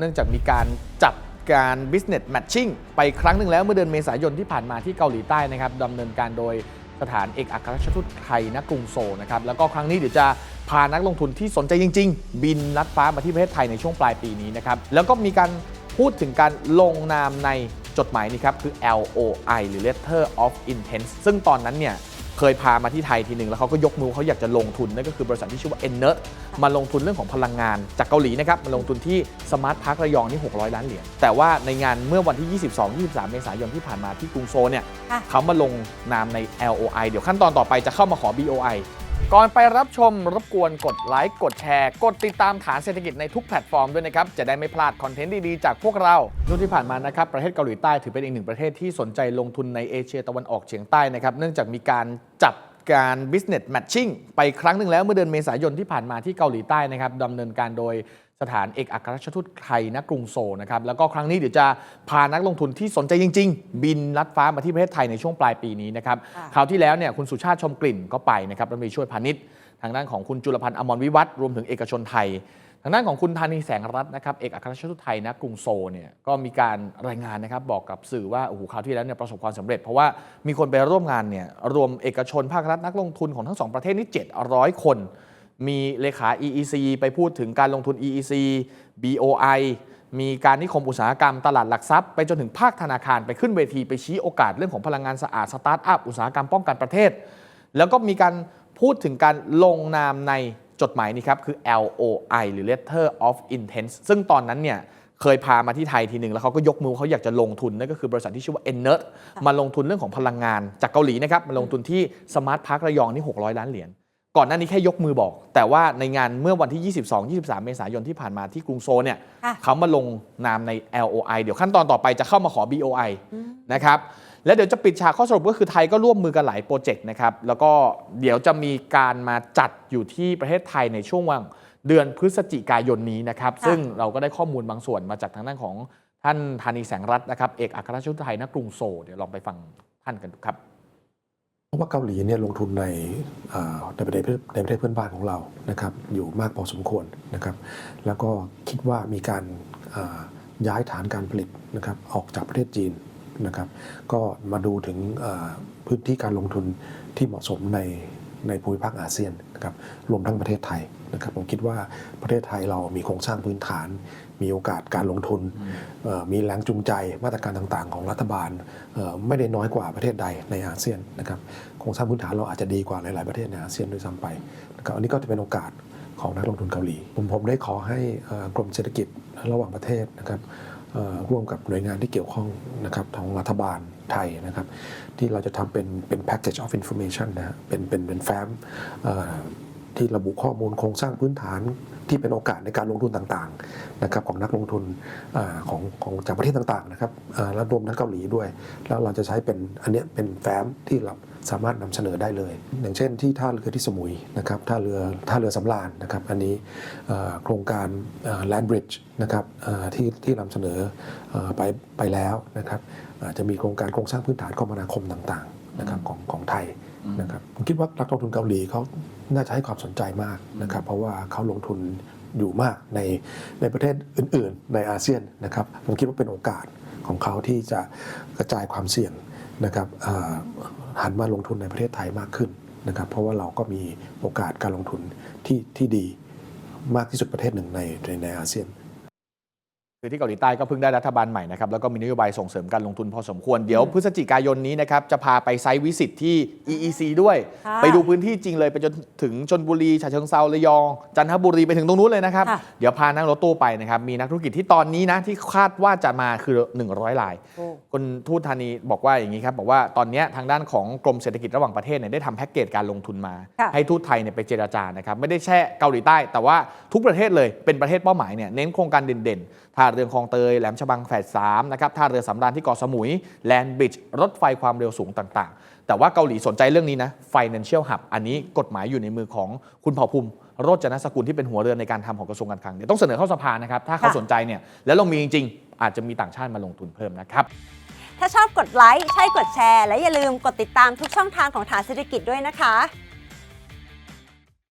เนื่องจากมีการจับการ business matching ไปครั้งหนึ่งแล้วเมื่อเดือนเมษายนที่ผ่านมาที่เกาหลีใต้นะครับดำเนินการโดยสถานเอกอัครราชทูตไทยณกรุงโซลนะครับแล้วก็ครั้งนี้เดี๋ยวจะพานักลงทุนที่สนใจจริง ๆ บินลัดฟ้ามาที่ประเทศไทยในช่วงปลายปีนี้นะครับแล้วก็มีการพูดถึงการลงนามในจดหมายนี้ครับคือ LOI หรือ Letter of Intent ซึ่งตอนนั้นเนี่ย เคยพามาที่ไทยทีหนึ่งแล้วเขาก็ยกมือเขาอยากจะลงทุนนั่นก็คือบริษัทที่ชื่อว่า Enert มาลงทุนเรื่องของพลังงานจากเกาหลีนะครับมาลงทุนที่สมาร์ทพาร์คระยองนี่ 600 ล้านเหรียญแต่ว่าในงานเมื่อวันที่ 22-23 เมษายนที่ผ่านมาที่กรุงโซเนี่ยเขามาลงนามใน LOI เดี๋ยวขั้นตอนต่อไปจะเข้ามาขอ BOI ก่อนไปรับชมรบกวนกดไลค์ กดแชร์ กดติดตามฐานเศรษฐกิจในทุกแพลตฟอร์มด้วยนะครับ จะได้ไม่พลาดคอนเทนต์ดี ๆ จากพวกเราช่วงที่ผ่านมานะครับ ประเทศเกาหลีใต้ถือเป็นอีกหนึ่งประเทศที่สนใจลงทุนในเอเชียตะวันออกเฉียงใต้นะครับ เนื่องจากมีการจับ การ business matching ไปครั้งหนึ่งแล้วเมื่อเดือนเมษายนที่ผ่านมาที่เกาหลีใต้นะครับดำเนินการโดยสถานเอกอัครราชทูตไทยณกรุงโซลนะครับแล้วก็ครั้งนี้เดี๋ยวจะพานักลงทุนที่สนใจจริง ๆ บินลัดฟ้ามาที่ประเทศไทยในช่วงปลายปีนี้นะครับค่ะคราวที่แล้วเนี่ยคุณสุชาติชมกลิ่นก็ไปนะครับรัฐมนตรีช่วยพาณิชย์ ทางด้านของคุณจุลพันธ์อมรวิวัฒน์รวมถึงเอกชนไทยทางด้านของคุณธานีแสงรัตน์นะครับเอกอัครราชทูตไทยณกรุงโซลเนี่ยก็มีการรายงานนะครับบอกกับสื่อว่าโอ้โหคราวที่แล้วเนี่ยประสบความสำเร็จ เพราะว่ามีคนไปร่วมงานเนี่ยรวมเอกชนภาครัฐนักลงทุนของทั้งสองประเทศนี่700 คน มีเลขา EEC ไปพูดถึงการลงทุน EEC BOI มีการนิคมอุตสาหกรรมตลาดหลักทรัพย์ ไปจนถึงภาคธนาคารไปขึ้นเวทีไปชี้โอกาสเรื่องของพลังงานสะอาดสตาร์ทอัพอุตสาหกรรมป้องกันประเทศ แล้วก็มีการพูดถึงการลงนามใน จดหมายนี้ครับคือ LOI หรือ Letter of Intent ซึ่งตอนนั้นเนี่ยเคยพามาที่ไทยทีหนึ่งแล้วเขาก็ยกมือเขาอยากจะลงทุนนั่นก็คือบริษัทที่ชื่อว่า Enert มาลงทุนเรื่องของพลังงานจากเกาหลีนะครับมาลงทุนที่สมาร์ทพาร์คระยองนี่600 ล้านเหรียญก่อนหน้านี้แค่ยกมือบอก แต่ว่าในงานเมื่อวันที่ 22-23 เมษายนที่ผ่านมาที่กรุงโซลเนี่ยค่ะเขามาลงนามใน LOI เดี๋ยวขั้นตอนต่อไปจะเข้ามาขอ BOI นะครับ แล้วเดี๋ยวจะปิดฉากข้อสรุปก็คือไทยก็ร่วมมือกันหลายโปรเจกต์นะครับ แล้วก็เดี๋ยวจะมีการมาจัดอยู่ที่ประเทศไทยในช่วงวันเดือนพฤศจิกายนนี้นะครับค่ะซึ่งเราก็ได้ข้อมูลบางส่วนมาจากทางด้านของท่านธานีแสงรัตน์นะครับ เอกอัครราชทูตไทยณกรุงโซลเดี๋ยวลองไปฟังท่านกันดูครับเพราะว่าเกาหลีเนี่ยลงทุนในเอ่อในประเทศเพื่อนในประเทศเพื่อนบ้านของเรานะครับอยู่มากพอสมควรนะครับ แล้วก็คิดว่ามีการเอ่อย้ายฐานการผลิตนะครับออกจากประเทศจีน นะครับ ก็มาดูถึงพื้นที่การลงทุนที่เหมาะสมในในภูมิภาคอาเซียนนะครับรวมทั้งประเทศไทยนะครับผมคิดว่าประเทศไทยเรามีโครงสร้างพื้นฐาน มีโอกาสการลงทุน มีแรงจูงใจมาตรการต่างๆ ของรัฐบาลไม่ได้น้อยกว่าประเทศใดในอาเซียนนะครับโครงสร้างพื้นฐานเราอาจจะดีกว่าหลาย ๆประเทศในอาเซียนด้วยซ้ำไปนะครับอันนี้ก็จะเป็นโอกาสของนักลงทุนเกาหลี ผมผมได้ขอให้กรมเศรษฐกิจระหว่างประเทศนะครับ ร่วมกับหน่วยงานที่เกี่ยวข้องนะครับของรัฐบาลไทยนะครับ ที่เราจะทำเป็นเป็น package of information นะฮะเป็นเป็นเป็นแฟ้มที่ระบุข้อมูลโครงสร้างพื้นฐานที่เป็นโอกาสในการลงทุนต่างๆนะครับของนักลงทุนอของของจากประเทศต่างๆนะครับแล้วรวมทั้งเกาหลีด้วย แล้วเราจะใช้เป็นอันนี้เป็นแฟ้มที่เรา สามารถนำเสนอได้เลย อย่างเช่นที่ท่าเรือที่สมุยนะครับท่าเรือท่าเรือสำราญนะครับอันนี้เอ่อโครงการเอ่อ land bridge นะครับเอ่อที่ที่นำเสนอเอ่อไปไปแล้วนะครับอาจจะมีโครงการโครงสร้างพื้นฐานคมนาคมต่างๆนะครับของของไทยนะครับผมคิดว่านักลงทุนเกาหลีเขาน่าจะให้ความสนใจมากนะครับเพราะว่าเขาลงทุนอยู่มากในในประเทศอื่น ๆ ในอาเซียนนะครับผมคิดว่าเป็นโอกาสของเขาที่จะกระจายความเสี่ยงนะครับเอ่อ หันมาลงทุนในประเทศไทยมากขึ้นนะครับเพราะว่าเราก็มีโอกาสการลงทุนที่ที่ดีมากที่สุดประเทศหนึ่งในในอาเซียน คือที่เกาหลีใต้ก็เพิ่งได้รัฐบาลใหม่นะครับแล้วก็มีนโยบายส่งเสริมการลงทุนพอสมควร เดี๋ยวพฤศจิกายนนี้นะครับจะพาไปไซต์วิสิตที่ EEC ด้วย ค่ะไปดูพื้นที่จริงเลยไปจนถึงชนบุรีฉะเชิงเซาระยอง จันทบุรีไปถึงตรงนู้นเลยนะครับ ค่ะ เดี๋ยวพานั่งรถตู้ไปนะครับมีนักธุรกิจที่ตอนนี้นะที่คาดว่าจะมาคือ 100ราย โอ้ คุณทูตธานีบอกว่าอย่างนี้ครับ บอกว่าตอนเนี้ยทางด้านของกรมเศรษฐกิจระหว่างประเทศเนี่ยได้ทำแพ็กเกจการลงทุนมา ค่ะ ให้ทูตไทยเนี่ยไปเจราจานะครับ ไม่ได้แช่เกาหลีใต้ แต่ว่าทุกประเทศเลยเป็นประเทศเป้าหมายเนี่ยเน้นโครงการเด่นๆท่าเรือคลองเตย แหลมฉบังแฝดสามนะครับท่าเรือสำราญที่เกาะสมุยแลนด์บริดจ์รถไฟความเร็วสูงต่างๆ แต่ว่าเกาหลีสนใจเรื่องนี้นะ Financial Hub อันนี้กฎหมายอยู่ในมือของคุณเผ่าภูมิโรจนสกุลที่เป็นหัวเรือนในการทำของกระทรวงการคลังเดี๋ยวต้องเสนอเข้าสภานะครับถ้าเขาสนใจเนี่ยแล้วเรามีจริงๆ อาจจะมีต่างชาติมาลงทุนเพิ่มนะครับถ้าชอบกดไลค์ใช่กดแชร์ และอย่าลืมกดติดตามทุกช่องทางของฐานเศรษฐกิจด้วยนะคะ